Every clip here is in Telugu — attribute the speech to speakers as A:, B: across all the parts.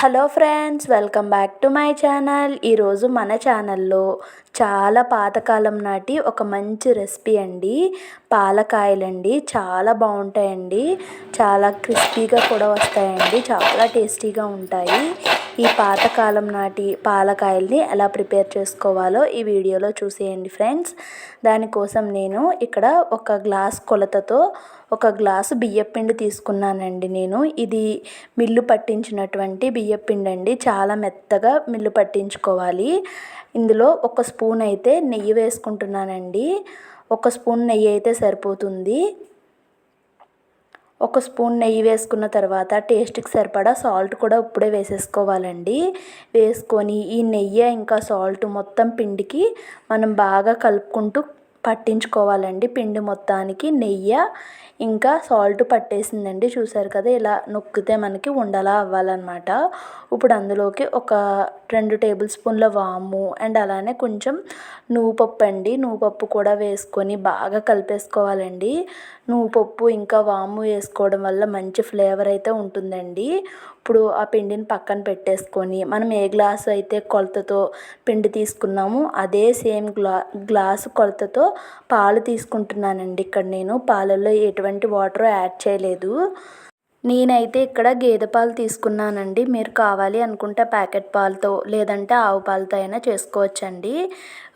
A: Hello friends welcome back to my channel. ఈరోజు మన ఛానల్లో చాలా పాతకాలం నాటి ఒక మంచి రెసిపీ అండి. పాలకాయలండి చాలా బాగుంటాయండి. చాలా క్రిస్పీగా కూడా వస్తాయండి చాలా టేస్టీగా ఉంటాయి. ఈ పాతకాలం నాటి పాలకాయల్ని ఎలా ప్రిపేర్ చేసుకోవాలో ఈ వీడియోలో చూసేయండి ఫ్రెండ్స్. దానికోసం నేను ఇక్కడ ఒక గ్లాస్ కొలతతో ఒక గ్లాసు బియ్యపిండి తీసుకున్నానండి నేను. ఇది మిల్లు పట్టించినటువంటి బియ్యపిండి అండి చాలా మెత్తగా మిల్లు పట్టించుకోవాలి. ఇందులో ఒక స్పూన్ అయితే నెయ్యి వేసుకుంటున్నానండి. ఒక స్పూన్ నెయ్యి అయితే సరిపోతుంది. ఒక స్పూన్ నెయ్యి వేసుకున్న తర్వాత టేస్ట్కి సరిపడా సాల్ట్ కూడా ఇప్పుడే వేసేసుకోవాలండి. వేసుకొని ఈ నెయ్యి ఇంకా సాల్ట్ మొత్తం పిండికి మనం బాగా కలుపుకుంటూ పట్టించుకోవాలండి. పిండి మొత్తానికి నెయ్యి ఇంకా సాల్ట్ పట్టేసిందండి. చూసారు కదా ఇలా నొక్కితే మనకి ఉండలా అవ్వాలన్నమాట. ఇప్పుడు అందులోకి ఒక రెండు టేబుల్ స్పూన్ల వాము అండ్ అలానే కొంచెం నువ్వుపప్పు అండి. నువ్వుపప్పు కూడా వేసుకొని బాగా కలిపేసుకోవాలండి. నువ్వుపప్పు ఇంకా వాము వేసుకోవడం వల్ల మంచి ఫ్లేవర్ అయితే ఉంటుందండి. ఇప్పుడు ఆ పిండిని పక్కన పెట్టేసుకొని మనం ఏ గ్లాసు అయితే కొలతతో పిండి తీసుకున్నామో అదే సేమ్ గ్లా గ్లాసు కొలతతో పాలు తీసుకుంటున్నానండి. ఇక్కడ నేను పాలల్లో ఎటువంటి వాటర్ యాడ్ చేయలేదు. నేనైతే ఇక్కడ గేదె పాలు తీసుకున్నానండి. మీరు కావాలి అనుకుంటే ప్యాకెట్ పాలతో లేదంటే ఆవు పాలతో అయినా చేసుకోవచ్చండి.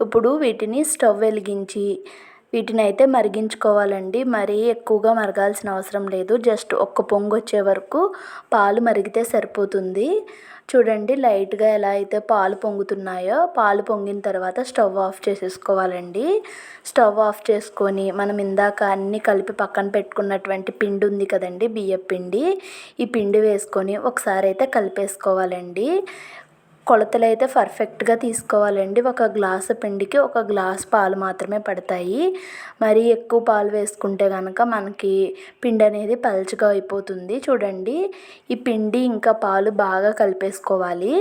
A: ఇప్పుడు వీటిని స్టవ్ వెలిగించి వీటిని అయితే మరిగించుకోవాలండి. మరీ ఎక్కువగా మరగాల్సిన అవసరం లేదు. జస్ట్ ఒక్క పొంగు వచ్చే వరకు పాలు మరిగితే సరిపోతుంది. చూడండి లైట్గా ఎలా అయితే పాలు పొంగుతున్నాయో పాలు పొంగిన తర్వాత స్టవ్ ఆఫ్ చేసేసుకోవాలండి. స్టవ్ ఆఫ్ చేసుకొని మనం ఇందాక అన్నీ కలిపి పక్కన పెట్టుకున్నటువంటి పిండి ఉంది కదండి బియ్య పిండి. ఈ పిండి వేసుకొని ఒకసారి అయితే కలిపేసుకోవాలండి. కొలతలు అయితే పర్ఫెక్ట్గా తీసుకోవాలండి. ఒక గ్లాసు పిండికి ఒక గ్లాస్ పాలు మాత్రమే పడతాయి. మరి ఎక్కువ పాలు వేసుకుంటే కనుక మనకి పిండి అనేది పలుచగా అయిపోతుంది. చూడండి ఈ పిండి ఇంకా పాలు బాగా కలిపేసుకోవాలి.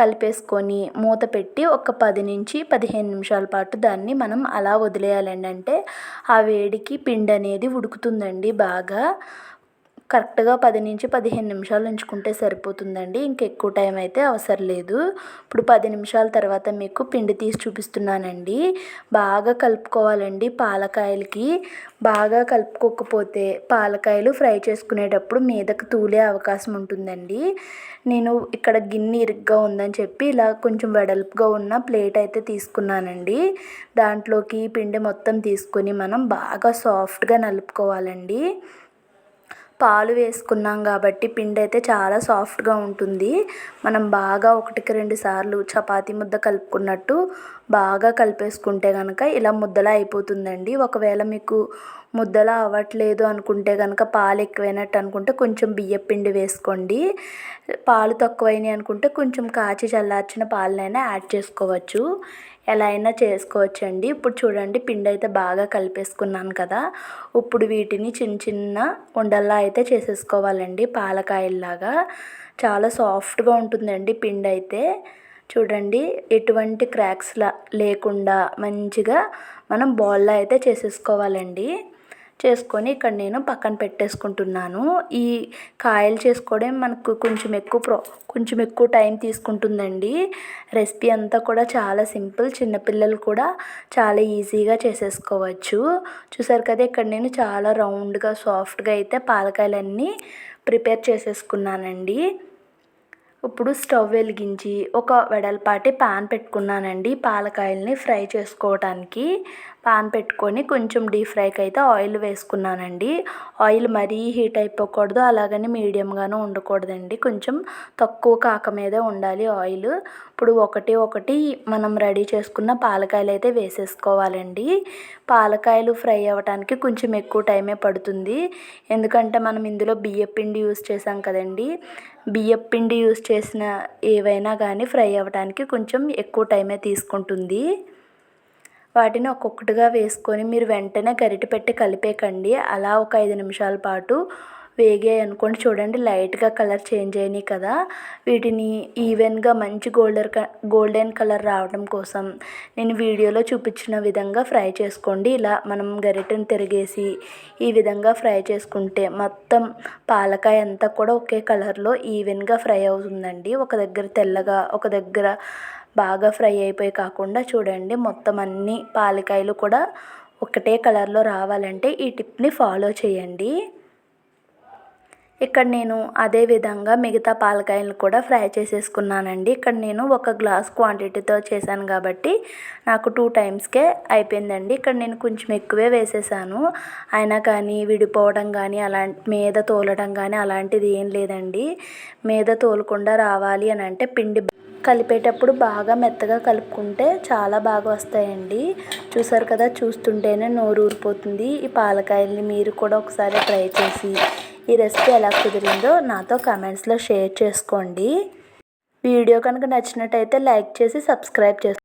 A: కలిపేసుకొని మూత పెట్టి ఒక పది నుంచి పదిహేను నిమిషాల పాటు దాన్ని మనం అలా వదిలేయాలండి. అంటే ఆ వేడికి పిండి అనేది ఉడుకుతుందండి బాగా. కరెక్ట్గా పది నుంచి పదిహేను నిమిషాలు ఉంచుకుంటే సరిపోతుందండి. ఇంకెక్కువ టైం అయితే అవసరం లేదు. ఇప్పుడు పది నిమిషాల తర్వాత మీకు పిండి తీసి చూపిస్తున్నానండి. బాగా కలుపుకోవాలండి పాలకాయలకి. బాగా కలుపుకోకపోతే పాలకాయలు ఫ్రై చేసుకునేటప్పుడు మీదకు తూలే అవకాశం ఉంటుందండి. నేను ఇక్కడ గిన్నె ఇరుగ్గా ఉందని చెప్పి ఇలా కొంచెం వెడల్పుగా ఉన్న ప్లేట్ అయితే తీసుకున్నానండి. దాంట్లోకి పిండి మొత్తం తీసుకొని మనం బాగా సాఫ్ట్గా నలుపుకోవాలండి. పాలు వేసుకున్నాం కాబట్టి పిండి అయితే చాలా సాఫ్ట్గా ఉంటుంది. మనం బాగా ఒకటికి రెండు సార్లు చపాతీ ముద్ద కలుపుకున్నట్టు బాగా కలిపేసుకుంటే కనుక ఇలా ముద్దలా అయిపోతుందండి. ఒకవేళ మీకు ముద్దలా అవ్వట్లేదు అనుకుంటే కనుక పాలు ఎక్కువైనట్టు అనుకుంటే కొంచెం బియ్యం పిండి వేసుకోండి. పాలు తక్కువైనాయి అనుకుంటే కొంచెం కాచి చల్లార్చిన పాలనైనా యాడ్ చేసుకోవచ్చు. ఎలా అయినా చేసుకోవచ్చండి. ఇప్పుడు చూడండి పిండి అయితే బాగా కలిపేసుకున్నాను కదా. ఇప్పుడు వీటిని చిన్న చిన్న ఉండల్లా అయితే చేసేసుకోవాలండి పాలకాయల్లాగా. చాలా సాఫ్ట్గా ఉంటుందండి పిండి అయితే. చూడండి ఎటువంటి క్రాక్స్ లేకుండా మంచిగా మనం బాల్లా అయితే చేసేసుకోవాలండి. చేసుకొని ఇక్కడ నేను పక్కన పెట్టేసుకుంటున్నాను. ఈ కాయలు చేసుకోవడం మనకు కొంచెం ఎక్కువ ప్రో కొంచెం ఎక్కువ టైం తీసుకుంటుందండి. రెసిపీ అంతా కూడా చాలా సింపుల్ చిన్నపిల్లలు కూడా చాలా ఈజీగా చేసేసుకోవచ్చు. చూసారు కదా ఇక్కడ నేను చాలా రౌండ్గా సాఫ్ట్గా అయితే పాలకాయలన్నీ ప్రిపేర్ చేసేసుకున్నానండి. ఇప్పుడు స్టవ్ వెలిగించి ఒక వెడల్పాటి పాన్ పెట్టుకున్నానండి. పాలకాయల్ని ఫ్రై చేసుకోవటానికి పాన్ పెట్టుకొని కొంచెం డీప్ ఫ్రైకి అయితే ఆయిల్ వేసుకున్నానండి. ఆయిల్ మరీ హీట్ అయిపోకూడదు అలాగని మీడియంగాను ఉండకూడదండి. కొంచెం తక్కువ కాక మీదే ఉండాలి ఆయిల్. ఇప్పుడు ఒకటి ఒకటి మనం రెడీ చేసుకున్న పాలకాయలు అయితే వేసేసుకోవాలండి. పాలకాయలు ఫ్రై అవ్వడానికి కొంచెం ఎక్కువ టైమే పడుతుంది. ఎందుకంటే మనం ఇందులో బియ్యపిండి యూస్ చేసాం కదండి. బియ్యపిండి యూస్ చేసిన ఏవైనా కానీ ఫ్రై అవ్వడానికి కొంచెం ఎక్కువ టైమే తీసుకుంటుంది. వాటిని ఒక్కొక్కటిగా వేసుకొని మీరు వెంటనే గరిటె పెట్టి కలిపేకండి. అలా ఒక ఐదు నిమిషాల పాటు వేగాయి అనుకోండి. చూడండి లైట్గా కలర్ చేంజ్ అయినాయి కదా. వీటిని ఈవెన్గా మంచి గోల్డెన్ గోల్డెన్ కలర్ రావడం కోసం నేను వీడియోలో చూపించిన విధంగా ఫ్రై చేసుకోండి. ఇలా మనం గరిటెను తిరిగేసి ఈ విధంగా ఫ్రై చేసుకుంటే మొత్తం పాలకాయ అంతా కూడా ఒకే కలర్లో ఈవెన్గా ఫ్రై అవుతుందండి. ఒక దగ్గర తెల్లగా ఒక దగ్గర బాగా ఫ్రై అయిపోయి కాకుండా చూడండి మొత్తం అన్ని పాలకాయలు కూడా ఒకటే కలర్లో రావాలంటే ఈ టిప్ని ఫాలో చేయండి. ఇక్కడ నేను అదే విధంగా మిగతా పాలకాయలు కూడా ఫ్రై చేసేసుకున్నానండి. ఇక్కడ నేను ఒక గ్లాస్ క్వాంటిటీతో చేశాను కాబట్టి నాకు టూ టైమ్స్కే అయిపోయిందండి. ఇక్కడ నేను కొంచెం ఎక్కువే వేసేసాను. అయినా కానీ విడిపోవడం కానీ అలాంటి మీద తోలడం కానీ అలాంటిది ఏం లేదండి. మీద తోలకుండా రావాలి అని అంటే పిండి కలిపేటప్పుడు బాగా మెత్తగా కలుపుకుంటే చాలా బాగా వస్తాయండి. చూసారు కదా చూస్తుంటేనే నోరు ఊరిపోతుంది ఈ పాలకాయల్ని మీరు కూడా ఒకసారి ట్రై చేసి ఈ రెసిపీ ఎలా కుదిరిందో నాతో కమెంట్స్లో షేర్ చేసుకోండి. వీడియో కనుక నచ్చినట్టయితే లైక్ చేసి సబ్స్క్రైబ్ చేసుకోండి